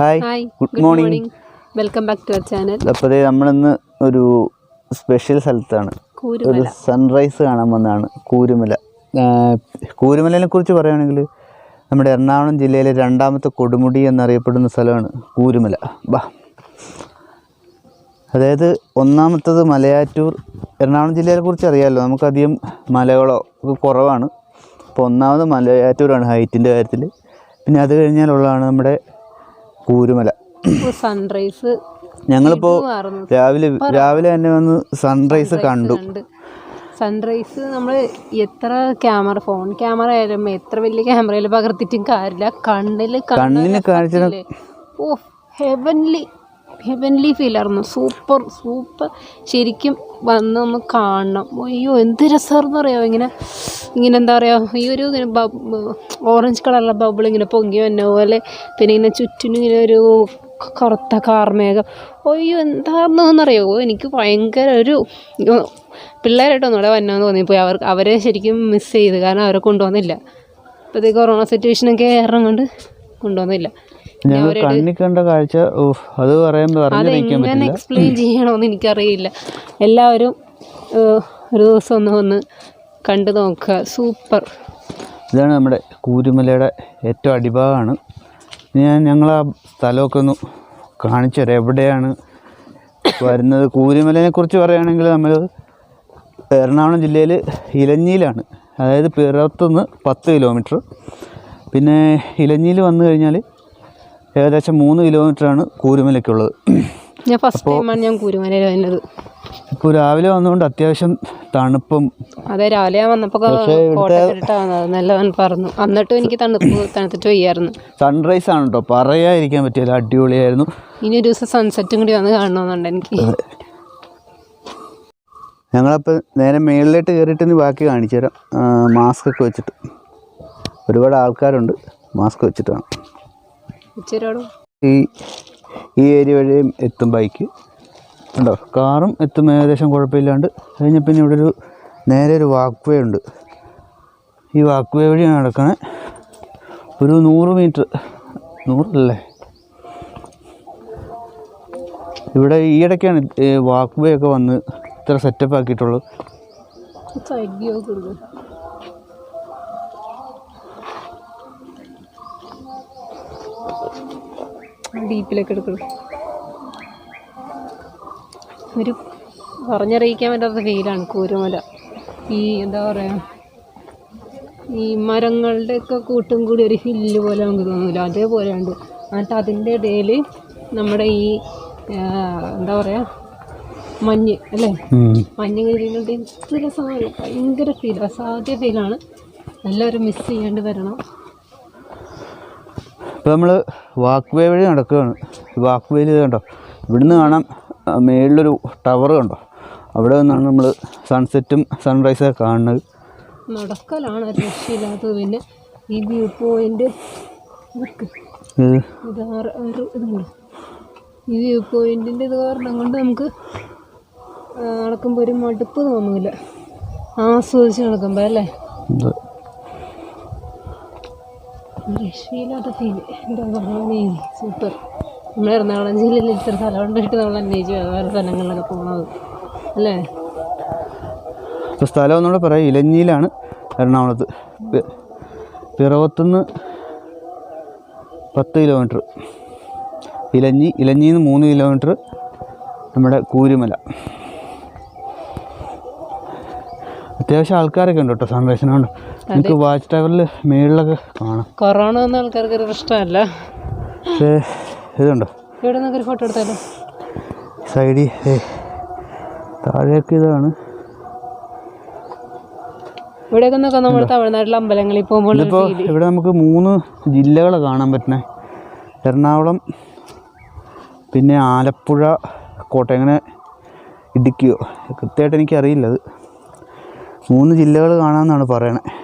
Hi good morning welcome back to our channel അപ്പോൾ നമ്മളിന്ന് ഒരു സ്പെഷ്യൽ സ്ഥലത്താണ്. ഒരു സൺറൈസ് കാണാൻ വന്നതാണ്. കൂരുമല. കൂരുമലനെ കുറിച്ച് പറയുകയാണെങ്കിൽ നമ്മുടെ എറണാകുളം ജില്ലയിലെ രണ്ടാമത്തെ കൊടുമുടി എന്നറിയപ്പെടുന്ന സ്ഥലമാണ് കൂരുമല. ബാ. അതായത് ഒന്നാമത്തത് മലയാറ്റൂർ. എറണാകുളം ജില്ലയെ കുറിച്ച് അറിയാമല്ലോ നമുക്കധികം മലകളോ കുറവാണ്. അപ്പോൾ ഒന്നാമത് മലയാറ്റൂരാണ് ഹൈറ്റിന്റെ കാര്യത്തിൽ പിന്നെ അത് കഴിഞ്ഞാലുള്ളതാണ് നമ്മുടെ കൂരുമല. സൺറൈസ് ഞങ്ങളിപ്പോൾ മാറുന്നു രാവിലെ രാവിലെ തന്നെ വന്ന് സൺറൈസ് കണ്ടു. സൺറൈസ് നമ്മൾ എത്ര ക്യാമറ ഫോൺ ക്യാമറ ആയാലും എത്ര വലിയ ക്യാമറയിൽ പകർത്തിട്ടും കാര്യമില്ല. കണ്ണിൽ കണ്ണിന് കാഴ്ച ഓ ഹെവൻലി ഹെവൻലി ഫീലായിരുന്നു സൂപ്പർ സൂപ്പർ ശരിക്കും വന്ന് ഒന്ന് കാണണം. അയ്യോ എന്ത് രസമായിരുന്നു അറിയാമോ ഇങ്ങനെ ഇങ്ങനെ എന്താ പറയുക ഈ ഒരു ഇങ്ങനെ ഓറഞ്ച് കളറുള്ള ബബിൾ ഇങ്ങനെ പൊങ്ങി വന്ന പോലെ പിന്നെ ഇങ്ങനെ ചുറ്റിനും ഇങ്ങനെ ഒരു കറുത്ത കാർമേഘം. അയ്യോ എന്താണെന്ന് എന്നറിയാമോ എനിക്ക് ഭയങ്കര ഒരു പിള്ളേരായിട്ടൊന്നും ഇവിടെ വന്നാന്ന് തോന്നിപ്പോയി. അവർ അവരെ ശരിക്കും മിസ് ചെയ്ത്. കാരണം അവരെ കൊണ്ടുവന്നില്ല. ഇപ്പോഴത്തെ കൊറോണ സിറ്റുവേഷനൊക്കെ കാരണം കൊണ്ട് കൊണ്ടുവന്നില്ല. ഞങ്ങൾ കണ്ണി കണ്ട കാഴ്ച അത് പറയുമ്പോൾ അതെങ്ങനെ എക്സ്പ്ലെയിൻ ചെയ്യണമെന്ന് എനിക്കറിയില്ല. എല്ലാവരും ഒരു ദിവസം ഒന്ന് വന്ന് കണ്ടു നോക്കുക. സൂപ്പർ. ഇതാണ് നമ്മുടെ കൂരുമലയുടെ ഏറ്റവും അടിഭാഗമാണ്. ഞാൻ ഞങ്ങൾ ആ സ്ഥലമൊക്കെ ഒന്ന് കാണിച്ചു തരാം. എവിടെയാണ് വരുന്നത്? കൂരുമലയെ കുറിച്ച് പറയുകയാണെങ്കിൽ നമ്മൾ എറണാകുളം ജില്ലയിൽ ഇലഞ്ഞിയിലാണ്. അതായത് പിറത്തുനിന്ന് പത്ത് കിലോമീറ്റർ. പിന്നെ ഇലഞ്ഞിയിൽ വന്നു കഴിഞ്ഞാൽ ഏകദേശം മൂന്ന് കിലോമീറ്ററാണ് കൂരുമലയ്ക്കുള്ളത്. ഞാൻ ഫസ്റ്റ് ടൈമാണ് ഞാൻ കൂരുമലയിൽ വന്നത് ഇപ്പോൾ രാവിലെ വന്നുകൊണ്ട് അത്യാവശ്യം തണുപ്പും അതെ രാവിലെ ഞാൻ വന്നപ്പോൾ പറഞ്ഞു എന്നിട്ടും എനിക്ക് തണുപ്പ് തണുത്തിട്ട് വയ്യായിരുന്നു. സൺറൈസ് ആണ് കേട്ടോ പറയാതിരിക്കാൻ പറ്റില്ല അടിപൊളിയായിരുന്നു. ഇനി ഒരു ദിവസം സൺസെറ്റും കൂടി വന്ന് കാണണമെന്നുണ്ട് എനിക്ക്. ഞങ്ങളപ്പോൾ നേരെ മേളിലോട്ട് കയറിയിട്ട് ഇനി ബാക്കി കാണിച്ചു തരാം മാസ്ക് ഒക്കെ വെച്ചിട്ട്. ഒരുപാട് ആൾക്കാരുണ്ട്. മാസ്ക് വെച്ചിട്ടാണ് ഈ ഈ ഏരിയ വഴിയും എത്തും ബൈക്ക് ഉണ്ടോ കാറും എത്തും ഏകദേശം കുഴപ്പമില്ലാണ്ട്. കഴിഞ്ഞ പിന്നെ ഇവിടെ ഒരു നേരെ ഒരു വാക്ക് വേ ഉണ്ട്. ഈ വാക്ക് വേ വഴിയാണ് നടക്കണേ. ഒരു നൂറ് മീറ്റർ നൂറല്ലേ ഇവിടെ ഈ ഇടയ്ക്കാണ് വാക്ക് വേ ഒക്കെ വന്ന് ഇത്ര സെറ്റപ്പ് ആക്കിയിട്ടുള്ളത്. ഡീപ്പിലേക്ക് എടുക്കുള്ളൂ ഒരു പറഞ്ഞറിയിക്കാൻ പറ്റാത്ത ഫീലാണ് കൂരുമല. ഈ എന്താ പറയുക ഈ മരങ്ങളുടെയൊക്കെ കൂട്ടും കൂടി ഒരു ഹില്ല് പോലെ നമുക്ക് തോന്നില്ല അതേപോലെ ഉണ്ട് എന്നിട്ട് അതിന്റെ ഇടയിൽ നമ്മുടെ ഈ എന്താ പറയുക മഞ്ഞ് അല്ലേ? മഞ്ഞ് കഴിഞ്ഞുകൊണ്ട് എന്ത് രസമാണ് ഭയങ്കര ഫീൽ അസാധ്യ ഫീലാണ് എല്ലാവരും മിസ് ചെയ്യാണ്ട് വരണം. ഇപ്പോൾ നമ്മൾ വാക്ക് വേ വഴി നടക്കുകയാണ്. വാക്ക് വേയിൽ കണ്ടോ? ഇവിടുന്ന് കാണാം മേളിലൊരു ടവർ കണ്ടോ? അവിടെ നിന്നാണ് നമ്മൾ സൺസെറ്റും സൺറൈസൊക്കെ കാണുന്നത്. നടക്കലാണ് രക്ഷയില്ലാത്തത് പിന്നെ ഈ വ്യൂ പോയിന്റ് ഇത്? ഇത് ആറ് ഒരു ഇതുണ്ട് ഈ വ്യൂ പോയിന്റിന്റെ ഇത് കാരണം കൊണ്ട് നമുക്ക് നടക്കുമ്പോൾ ഒരു മടുപ്പ് തോന്നില്ല ആസ്വദിച്ച് നടക്കുമ്പോൾ അല്ലേ? രക്ഷയില്ലാത്ത ഫീൽ എന്താ പറയുന്നേ സൂപ്പർ നമ്മൾ എറണാകുളം ജില്ലയിൽ ഇത്ര സ്ഥലം ഉണ്ടായിട്ട് നമ്മൾ അന്വേഷിച്ച് വേറെ സ്ഥലങ്ങളിലൊക്കെ പോകുന്നത് അല്ലേ? ഇപ്പോൾ സ്ഥലം ഒന്നുകൂടെ പറയാം. ഇലഞ്ഞിയിലാണ് എറണാകുളത്ത്. പിറവത്തുനിന്ന് പത്ത് കിലോമീറ്റർ ഇലഞ്ഞി ഇലഞ്ഞിയിൽ നിന്ന് മൂന്ന് കിലോമീറ്റർ നമ്മുടെ കൂരുമല. അത്യാവശ്യം ആൾക്കാരൊക്കെ ഉണ്ട് കേട്ടോ സൺറൈസിനുണ്ട് നമുക്ക് വാച്ച് ടവറിൽ മേളിലൊക്കെ കാണാം. കൊറോണ വന്ന ആൾക്കാർക്ക് ഒരു പ്രശ്നമല്ല. പക്ഷേ ഇതുണ്ടോ? ഇവിടെ നിന്നൊക്കെ ഒരു ഫോട്ടോ എടുത്താലോ. സൈഡിൽ താഴേക്ക് ഇതാണ്. ഇവിടെയൊക്കെ നോക്കാം നമ്മൾ തമിഴ്നാട്ടിലെ അമ്പലങ്ങളിൽ പോകുമ്പോൾ feel. ഇവിടെ നമുക്ക് മൂന്ന് ജില്ലകൾ കാണാൻ പറ്റുന്നത്. എറണാകുളം പിന്നെ ആലപ്പുഴ കോട്ടയം. അങ്ങനെ ഇടുക്കിയോ? കൃത്യമായിട്ട് എനിക്കറിയില്ല അത്. മൂന്ന് ജില്ലകൾ കാണാമെന്നാണ് പറയണേ.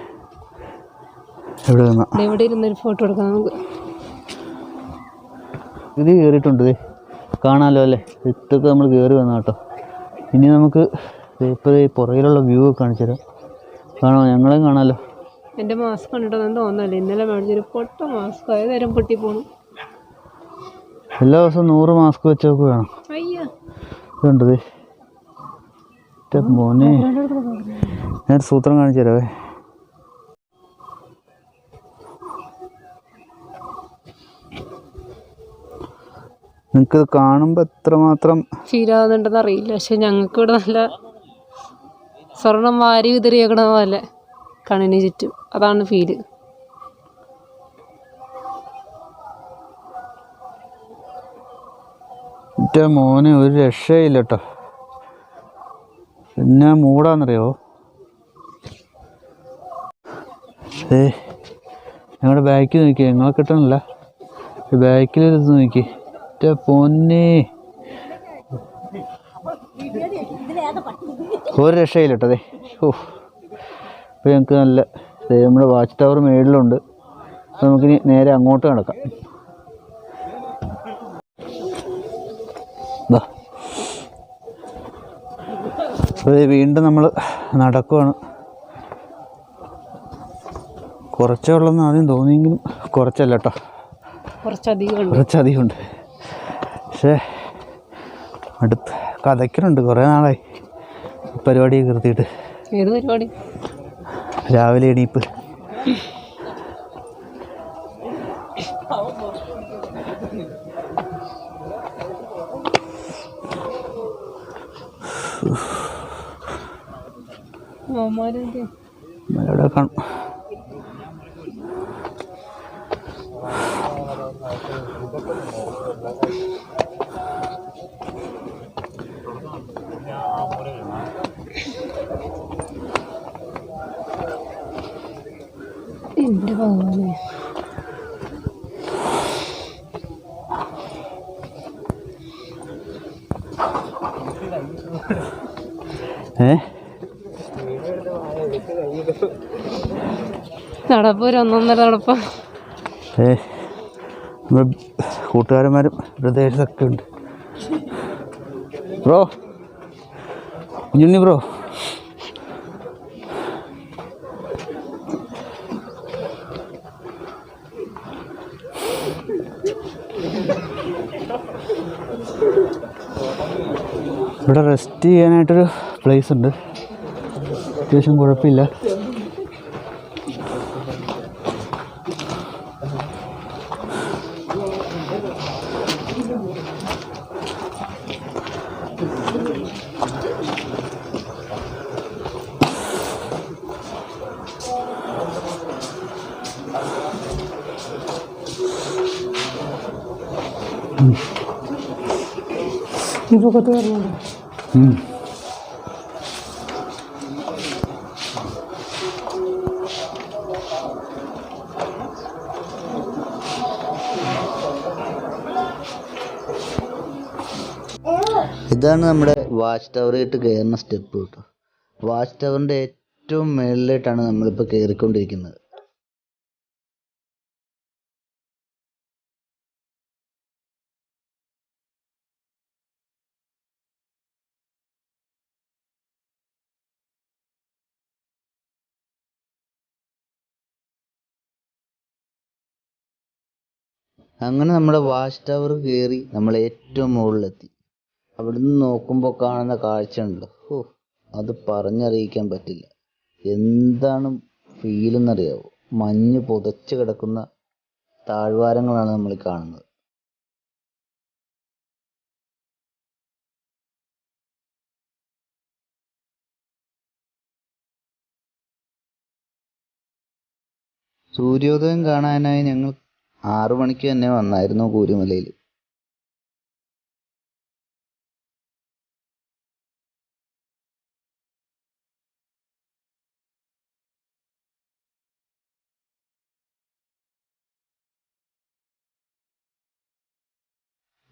ഇവിടെ നിന്ന് ഇവിടെ ഇരുന്നൊരു ഫോട്ടോ എടുക്കാം നമുക്ക്. ഇത് കയറിയിട്ടുണ്ട് ദേ. കാണാമല്ലോ അല്ലേ? ഇതൊക്കെ നമ്മൾ കയറി വന്ന കേട്ടോ. ഇനി നമുക്ക് ഇപ്പോൾ ഈ പുറകിലുള്ള വ്യൂ ഒക്കെ കാണിച്ചു തരാം. കാണാമോ? ഞങ്ങളെയും കാണാമല്ലോ എന്റെ മാസ്ക് കണ്ടിട്ടൊന്നും തോന്നല്ലേ? ഇന്നലെ മേടിച്ചൊരു പൊട്ട മാസ്ക് ഏത് നേരം പൊട്ടി പോണു. എല്ലാ ദിവസവും നൂറ് മാസ്ക് വെച്ചൊക്കെ വേണം. അയ്യോ. ഇതുണ്ടത് മോനെ. ഞാൻ സൂത്രം കാണിച്ചു തരാവേ. നിങ്ങൾക്കിത് കാണുമ്പോൾ എത്രമാത്രം ഫീൽ ആവുന്നുണ്ടെന്ന് അറിയില്ല പക്ഷെ ഞങ്ങൾക്ക് ഇവിടെ നല്ല സ്വർണം വാരി വിതറിയേക്കണ പോലെ കണ്ണിന് ചുറ്റും. അതാണ് ഫീൽ എന്റെ മോനെ ഒരു രക്ഷയില്ല കേട്ടോ പിന്നെ മൂടാന്നറിയോ? ഏ ഞങ്ങളുടെ ബാക്കിൽ നോക്കി ഞങ്ങളെ കിട്ടണില്ല. ബാക്കിൽ ഇത് നോക്കി എന്റെ പൊന്നെ. ഒരു രക്ഷയില്ല കേട്ടോ അതെ ഓ ഇപ്പോൾ ഞങ്ങൾക്ക് നല്ല നമ്മുടെ വാച്ച് ടവർ മേളിലുണ്ട്. അപ്പോൾ നമുക്കിനി നേരെ അങ്ങോട്ട് നടക്കാം. അപ്പോൾ വീണ്ടും നമ്മൾ നടക്കുവാണ്. കുറച്ചേ ഉള്ളെന്ന് ആദ്യം തോന്നിയെങ്കിലും കുറച്ചല്ല കേട്ടോ കുറച്ചധികം കുറച്ചധികം ഉണ്ട് പക്ഷേ അടുത്ത് കഥയ്ക്കലുണ്ട് കുറേ നാളായി പരിപാടി കൃത്യമായിട്ട് നിർത്തിയിട്ട് ഏത് പരിപാടി രാവിലെ എണീപ്പ് ഇവിടെ കാണും എന്റെ ഭഗവാനെ നടപ്പ് ഒരു ഒന്നൊന്നര നടപ്പ. കൂട്ടുകാരന്മാരും ബ്രദേഴ്സൊക്കെ ഉണ്ട്. Bro Kunjunni bro. ഇവിടെ റെസ്റ്റ് ചെയ്യാനായിട്ടൊരു പ്ലേസ് ഉണ്ട്. അത്യാവശ്യം കുഴപ്പമില്ല. ഇപ്പോൾ പറഞ്ഞോളൂ ഉം. ഇതാണ് നമ്മുടെ വാച്ച് ടവറിട്ട് കയറുന്ന സ്റ്റെപ്പ് കേട്ടോ വാച്ച് ടവറിന്റെ ഏറ്റവും മുകളിലായിട്ടാണ് നമ്മളിപ്പോൾ കയറിക്കൊണ്ടിരിക്കുന്നത് അങ്ങനെ നമ്മുടെ വാച്ച് ടവർ കയറി നമ്മൾ ഏറ്റവും മുകളിലെത്തി. അവിടുന്ന് നോക്കുമ്പോൾ കാണുന്ന കാഴ്ച ഉണ്ടല്ലോ. ഓ അത് പറഞ്ഞറിയിക്കാൻ പറ്റില്ല. എന്താണ് ഫീൽ എന്നറിയാവോ? മഞ്ഞ് പുതച്ച് കിടക്കുന്ന താഴ്വാരങ്ങളാണ് നമ്മൾ കാണുന്നത്. സൂര്യോദയം കാണാനായി ഞങ്ങൾ ആറു മണിക്ക് തന്നെ വന്നായിരുന്നു കൂരുമലയിൽ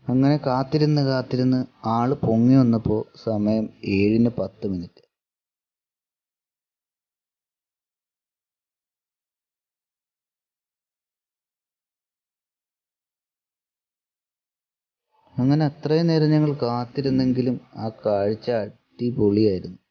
അങ്ങനെ കാത്തിരുന്ന് കാത്തിരുന്ന് ആൾ പൊങ്ങി വന്നപ്പോൾ സമയം ഏഴിന് പത്ത് മിനിറ്റ്. അങ്ങനെ അത്രയും നേരം ഞങ്ങൾ കാത്തിരുന്നെങ്കിലും ആ കാഴ്ച അടിപൊളിയായിരുന്നു.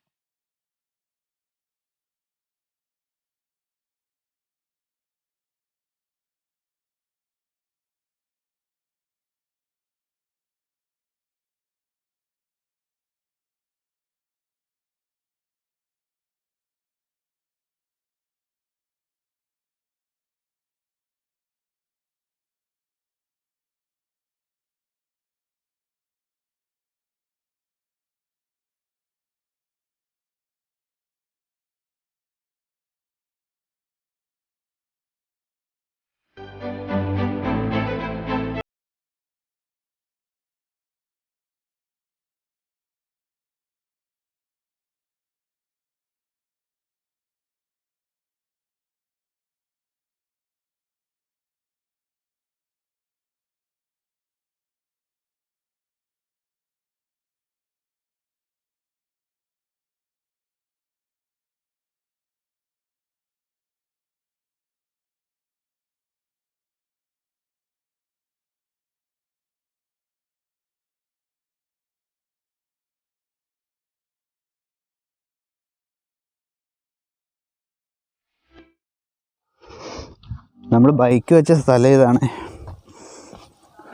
നമ്മൾ ബൈക്ക് വെച്ച സ്ഥലം ഇതാണ്.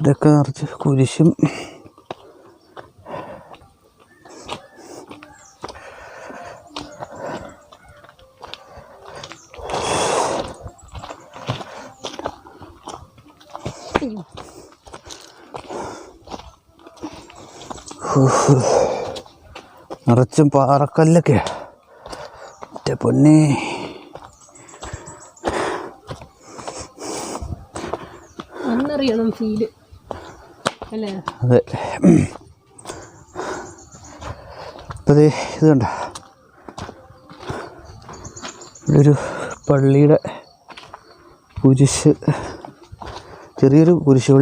ഇതൊക്കെ നിറച്ച് കുരിശും നിറച്ചും പാറക്കല്ലൊക്കെ. പൊന്നേ. അന്നറിയണം ഫീൽ. അല്ലേ? അതെ. ഇപ്പം ദേ ഇത് കണ്ട. ഇവിടെ ഒരു പള്ളിയുടെ കുരിശ് ചെറിയൊരു കുരിശ്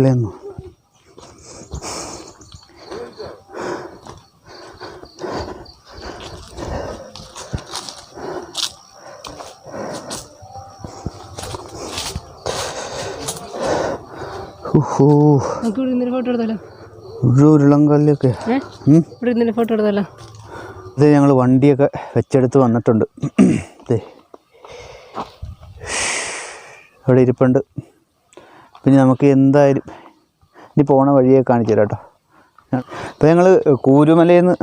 നമുക്ക് ഇവിടെ ഇന്നലെ ഫോട്ടോ എടുത്താലോ? ഒരു ഉരുളങ്കല്ലൊക്കെ. ഇവിടെ ഇന്നലെ ഫോട്ടോ എടുത്താലോ? ഇത് ഞങ്ങൾ വണ്ടിയൊക്കെ വെച്ചെടുത്ത് വന്നിട്ടുണ്ട്. ദേ. അവിടെ ഇരിപ്പുണ്ട്. പിന്നെ നമുക്ക് എന്തായാലും ഇനി പോണ വഴിയെ കാണിച്ചു തരാം കേട്ടോ. ഇപ്പോൾ ഞങ്ങൾ കൂരുമലയിൽ നിന്ന്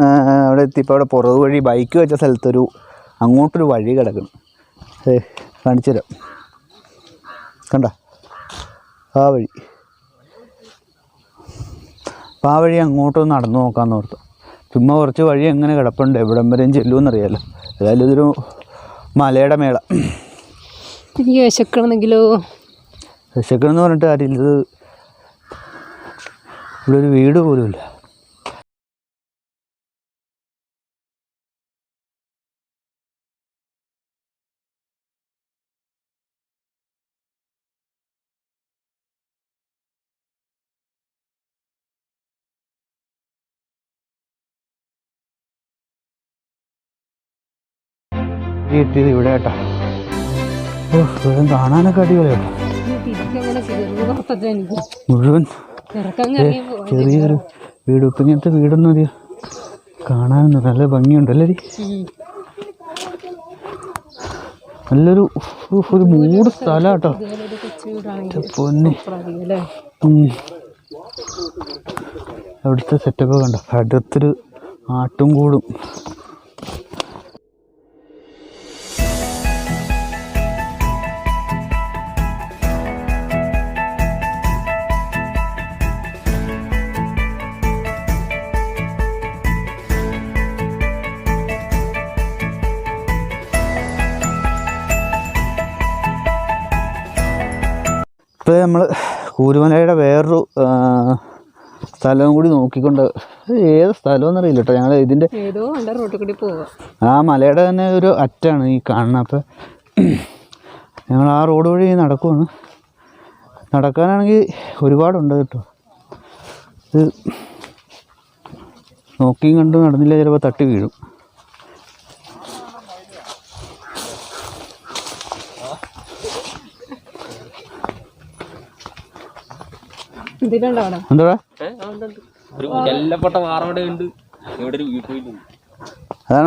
അവിടെ എത്തിയപ്പോൾ അവിടെ പുറകു വഴി ബൈക്ക് വെച്ച സ്ഥലത്തൊരു അങ്ങോട്ടൊരു വഴി കിടക്കണം കാണിച്ചു തരാം. കണ്ട? ആ വഴി. അപ്പോൾ ആ വഴി അങ്ങോട്ടൊന്ന് നടന്നു നോക്കാമെന്ന് ഓർത്തു. ചുമ്മാ കുറച്ച് വഴി എങ്ങനെ കിടപ്പുണ്ട്? എവിടം വരെയും ചെല്ലുമെന്നറിയാലോ. ഏതായാലും ഇതൊരു മലയുടെ മേള. എനിക്ക് വിശക്കണമെന്നെങ്കിലോ വിശക്കണമെന്ന് പറഞ്ഞിട്ട് കാര്യമില്ല. ഇത് ഇവിടെ ഒരു വീട് പോലുമില്ല. കിട്ടിയത് ഇവിടെ കേട്ടോ. ഓ ഇവിടെ കാണാനൊക്കെ അടിപൊളിയാട്ടോ മുഴുവൻ ചെറിയൊരു വീട് ഇപ്പം ഇങ്ങനത്തെ വീടൊന്നും മതിയോ കാണാനൊന്നും നല്ല ഭംഗിയുണ്ട് അല്ലേ നല്ലൊരു ഒരു മൂട് സ്ഥലം കേട്ടോ. പൊന്നെ. അവിടുത്തെ സെറ്റപ്പ് കണ്ടോ? അടുത്തൊരു ആട്ടും കൂടും. ഇപ്പോൾ നമ്മൾ കൂരുമലയുടെ വേറൊരു സ്ഥലവും കൂടി നോക്കിക്കൊണ്ട് ഏത് സ്ഥലമെന്ന് അറിയില്ല കേട്ടോ ഞങ്ങൾ ഇതിന്റെ ആ മലയുടെ തന്നെ ഒരു അറ്റാണ് ഈ കാണുന്നത് അപ്പോൾ ഞങ്ങൾ ആ റോഡ് വഴി നടക്കുവാണ്. നടക്കാനാണെങ്കിൽ ഒരുപാടുണ്ട് കേട്ടോ. ഇത് നോക്കിയും കണ്ടും നടന്നില്ല ചിലപ്പോൾ തട്ടി വീഴും എന്തിനുണ്ടോ അവിടെ എന്താ ഒരു എല്ലപ്പെട്ട വാറവിടെ ഉണ്ട് ഇവിടെ ഒരു വ്യൂ പോയിന്റ് ഉണ്ട് അതാണോ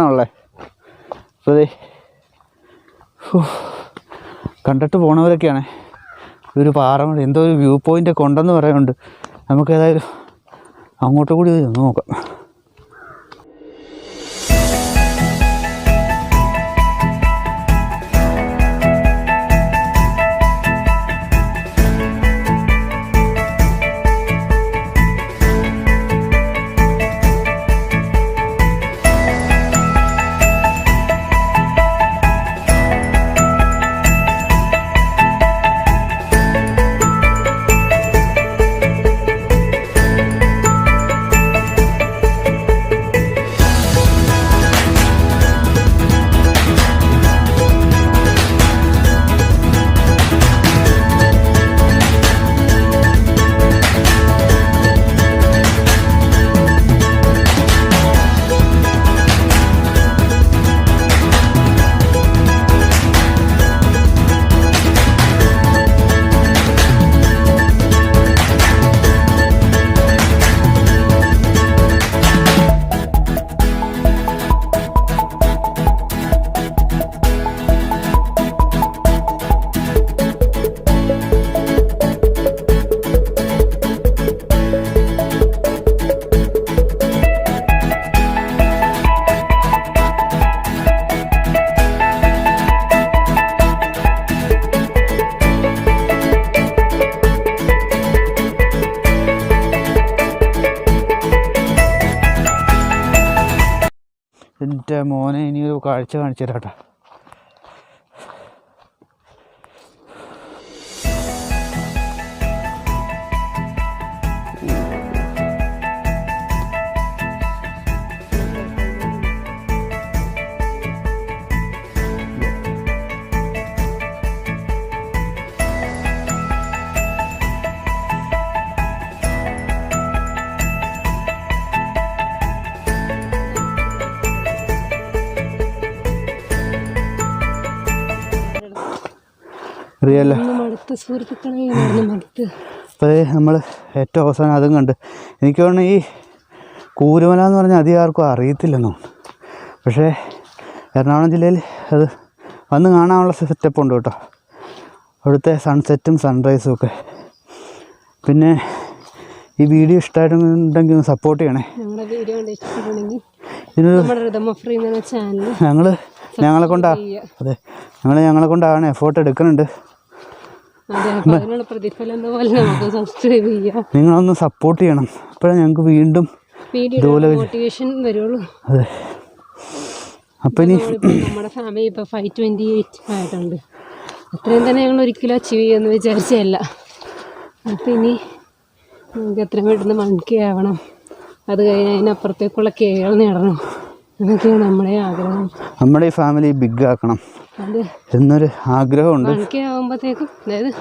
ഉള്ളത് അപ്പോൾ അതെ കണ്ടിട്ട് പോണവരൊക്കെയാണ്. ഒരു പാറമട എന്തോ ഒരു വ്യൂ പോയിന്റ് ഒക്കെ ഉണ്ടെന്ന് പറയുന്നുണ്ട് നമുക്ക് ഏതായാലും അങ്ങോട്ട് കൂടി ഒന്ന് നോക്കാം. കാഴ്ച കാണിച്ചു തരാം കേട്ടോ. മടുത്ത് സുഹൃത്തുക്കളെ മടുത്ത്. അപ്പോൾ നമ്മൾ ഏറ്റവും അവസാനം അതും കണ്ട്. എനിക്ക് തോന്നുന്നു ഈ കൂരുമല എന്ന് പറഞ്ഞാൽ അധികം ആർക്കും അറിയത്തില്ലെന്നു? പക്ഷേ എറണാകുളം ജില്ലയിൽ അത് വന്ന് കാണാനുള്ള സെറ്റപ്പ് ഉണ്ട് കേട്ടോ. അവിടുത്തെ സൺസെറ്റും സൺറൈസും ഒക്കെ. പിന്നെ ഈ വീഡിയോ ഇഷ്ടമായിട്ടുണ്ടെങ്കിൽ ഒന്ന് സപ്പോർട്ട് ചെയ്യണേ. ഞങ്ങൾ ഞങ്ങളെ കൊണ്ടാണ് അതെ ഞങ്ങൾ ഞങ്ങളെ കൊണ്ടാണ് എഫേർട്ട് എടുക്കുന്നുണ്ട്. നിങ്ങളൊന്ന് സപ്പോർട്ട് ചെയ്യണം. അപ്പോഴേ ഞങ്ങൾക്ക് വീണ്ടും മോട്ടിവേഷൻ വരുള്ളൂ. അതെ. അപ്പം ഇനി നമ്മുടെ ഫാമിലി ഇപ്പോൾ ഫൈവ് ട്വന്റി എയ്റ്റ് ആയിട്ടുണ്ട്. അത്രയും തന്നെ ഞങ്ങൾ ഒരിക്കലും അച്ചീവ് ചെയ്യുമെന്ന് വിചാരിച്ചതല്ല. അപ്പം ഇനി നമുക്ക് എത്രയും പെട്ടെന്ന് വൺ കെ ആവണം. അത് കഴിഞ്ഞ് അതിനപ്പുറത്തേക്കുള്ള കെകൾ നേടണം. എന്നൊക്കെയാണ് നമ്മുടെ ആഗ്രഹം. നമ്മുടെ ഈ ഫാമിലി ബിഗ് ആക്കണം. എന്നൊരു ആഗ്രഹമുണ്ട്. ആകുമ്പോഴത്തേക്കും അതായത്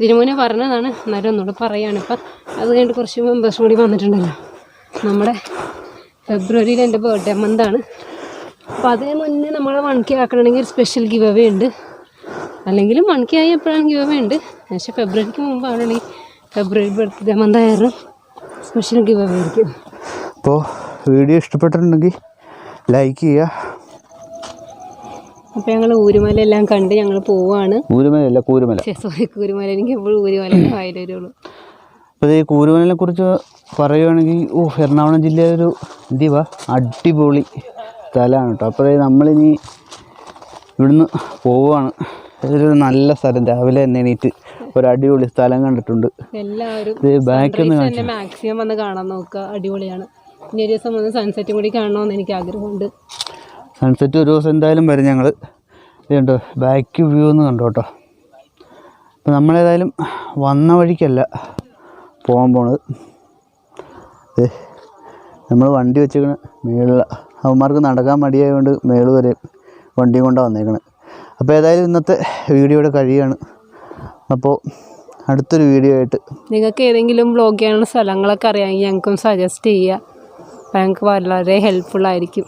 തിരുമോനെ പറഞ്ഞതാണ് എന്നാലും ഒന്നുകൂടെ പറയാണ്. ഇപ്പം അത് കഴിഞ്ഞിട്ട് കുറച്ച് മെമ്പേഴ്സ് കൂടി വന്നിട്ടുണ്ടല്ലോ. നമ്മുടെ ഫെബ്രുവരിയിൽ എന്റെ ബർത്ത്ഡേ മന്താണ് അപ്പോൾ അതേ മുന്നേ നമ്മൾ വൺ കെ ആക്കണമെങ്കിൽ ഒരു സ്പെഷ്യൽ ഗിവ് അവേ ഉണ്ട്. അല്ലെങ്കിലും വൺ കെ ആയി എപ്പോഴാണ് ഗിവ് അവേ ഉണ്ട്. പക്ഷേ ഫെബ്രുവരിക്ക് മുമ്പാണെങ്കിൽ ഫെബ്രുവരി ബർത്ത്ഡേ മന്ത് ആയിരുന്നു. സ്പെഷ്യൽ ഗിവ് അവേ ആയിരിക്കും. അപ്പോൾ വീഡിയോ ഇഷ്ടപ്പെട്ടിട്ടുണ്ടെങ്കിൽ ലൈക്ക് ചെയ്യുക അപ്പോൾ ഞങ്ങൾ ഊരുമല എല്ലാം കണ്ട് ഞങ്ങൾ പോവാണ്. കൂരുമലയല്ല കൂരുമല. സോറി കൂരുമല. എനിക്ക് എപ്പോഴും ഊരുമല വായിൽ വരുള്ളൂ. അപ്പോൾ ഈ കൂരുമലിനെ കുറിച്ച് പറയുകയാണെങ്കിൽ ഓ എറണാകുളം ജില്ലയിലെ ഒരു എന്തുവാ അടിപൊളി സ്ഥലമാണ് കേട്ടോ. അപ്പോൾ നമ്മളിനി ഇവിടുന്ന് പോവുകയാണ് ഇതൊരു നല്ല സ്ഥലം. രാവിലെ തന്നെ എണീറ്റ് ഒരു അടിപൊളി സ്ഥലം കണ്ടിട്ടുണ്ട്. എല്ലാവരും ഇത് ബാക്കിൽ നിന്ന് മാക്സിമം വന്ന് കാണാൻ നോക്കുക. അടിപൊളിയാണ്. ഇനി ഒരു ദിവസം വന്ന് സൺസെറ്റും കൂടി കാണണമെന്ന് എനിക്ക് ആഗ്രഹമുണ്ട്. സൺസെറ്റ് ഒരു ദിവസം എന്തായാലും വരും ഞങ്ങൾ ഇതുണ്ടോ ബാക്ക് വ്യൂ എന്ന് കണ്ടോ കേട്ടോ അപ്പോൾ നമ്മളേതായാലും വന്ന വഴിക്കല്ല പോകാൻ പോണത്. നമ്മൾ വണ്ടി വെച്ചേക്കണ മേളില. അവന്മാർക്ക് നടക്കാൻ മടിയായതുകൊണ്ട് മേൾ വരെ വണ്ടിയും കൊണ്ടാണ് വന്നേക്കണത് അപ്പോൾ ഏതായാലും ഇന്നത്തെ വീഡിയോ ഇവിടെ കഴിയുകയാണ് അപ്പോൾ അടുത്തൊരു വീഡിയോ ആയിട്ട് നിങ്ങൾക്ക് ഏതെങ്കിലും ബ്ലോഗ് ചെയ്യാനുള്ള സ്ഥലങ്ങളൊക്കെ അറിയാമെങ്കിൽ ഞങ്ങൾക്കും സജസ്റ്റ് ചെയ്യുക ഞങ്ങൾക്ക് വളരെ ഹെൽപ്ഫുള്ളായിരിക്കും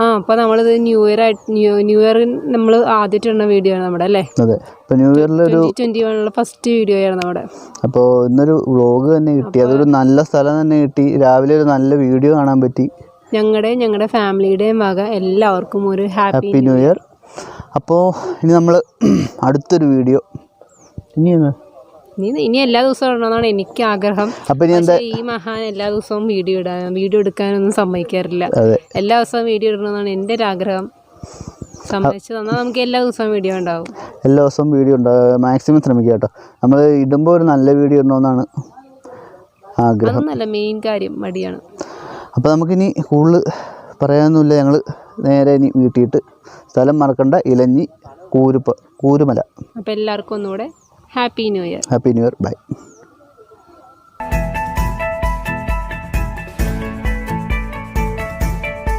ആ അപ്പോൾ നമ്മളിത് ന്യൂ ഇയർ ആയിട്ട് ന്യൂ ന്യൂ ഇയർ നമ്മൾ ആദ്യമായിട്ട് ഇടുന്ന വീഡിയോ ആണ് നമ്മുടെ അല്ലേ? അതെ. അപ്പോൾ ന്യൂ ഇയറിൽ ഒരു ട്വന്റി വണ്ണിലെ ഫസ്റ്റ് വീഡിയോ ആണ് നമ്മുടെ. അപ്പോൾ ഇന്നൊരു വ്ളോഗ് തന്നെ കിട്ടി. അതൊരു നല്ല സ്ഥലം തന്നെ കിട്ടി. രാവിലെ ഒരു നല്ല വീഡിയോ കാണാൻ പറ്റി. ഞങ്ങളുടെ ഞങ്ങളുടെ ഫാമിലിയുടെയും വക എല്ലാവർക്കും ഒരു ഹാപ്പി ഹാപ്പി ന്യൂ ഇയർ അപ്പോൾ ഇനി നമ്മൾ അടുത്തൊരു വീഡിയോ ഇനി എന്നാ ഇനി എല്ലാ ദിവസവും ഇടണമെന്നാണ് എനിക്ക് ആഗ്രഹം. ഈ മഹാൻ എല്ലാ ദിവസവും വീഡിയോ ഇടാൻ വീഡിയോ എടുക്കാനൊന്നും സമ്മതിക്കാറില്ല. എല്ലാ ദിവസവും വീഡിയോ ഇടണമെന്നാണ് എന്റെ ഒരു ആഗ്രഹം. സമ്മതിച്ചു തന്നാൽ നമുക്ക് എല്ലാ ദിവസവും വീഡിയോ ഉണ്ടാവും. എല്ലാ ദിവസവും വീഡിയോ ഉണ്ടാവും മാക്സിമം ശ്രമിക്കുക കേട്ടോ. നമ്മൾ ഇടുമ്പോൾ ഒരു നല്ല വീഡിയോ ഇടണമെന്നാണ് ആഗ്രഹം. അതൊന്നല്ല മെയിൻ കാര്യം മടിയാണ്. അപ്പോൾ നമുക്കിനി കൂടുതൽ പറയാനൊന്നുമില്ല. ഞങ്ങൾ നേരെ ഇനി വീട്ടിയിട്ട് സ്ഥലം മറക്കണ്ട. ഇലഞ്ഞി കൂരുപ്പ കൂരുമല. അപ്പോൾ എല്ലാവർക്കും ഒന്നുകൂടെ happy new year happy new year bye